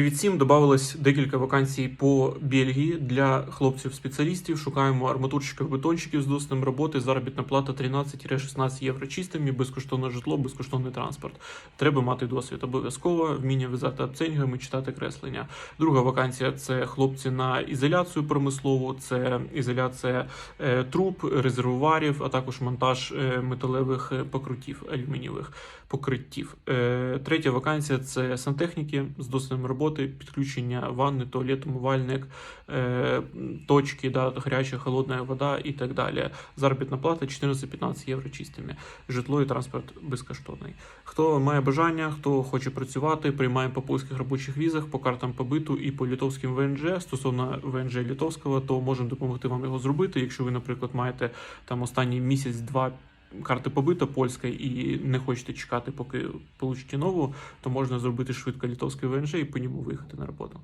Від сім додавалось декілька вакансій по Бельгії для хлопців-спеціалістів. Шукаємо арматурщиків, бетонщиків з досвідом роботи. Заробітна плата 13-16 євро чистими, безкоштовне житло, безкоштовний транспорт. Треба мати досвід обов'язково, вміння в'язати обценінгами, читати креслення. Друга вакансія це хлопці на ізоляцію промислову, це ізоляція е, труб, резервуарів, а також монтаж е, металевих е, покрутів, алюмінієвих покриттів. Третя вакансія це сантехніки з досвідом роботи, підключення ванни, туалет, умивальник, е, точки, да, гаряча, холодна вода і так далі. Заробітна плата 14-15 євро чистими. Житло і транспорт безкоштовний. Хто має бажання, хто хоче працювати, приймаємо по польських робочих візах, по картам побиту і по літовським ВНЖ. Стосовно ВНЖ літовського, то можемо допомогти вам його зробити. Якщо ви, наприклад, маєте там останній місяць-два карти побита польська і не хочете чекати, поки получите нову, то можна зробити швидко літовський ВНЖ і по ньому виїхати на роботу.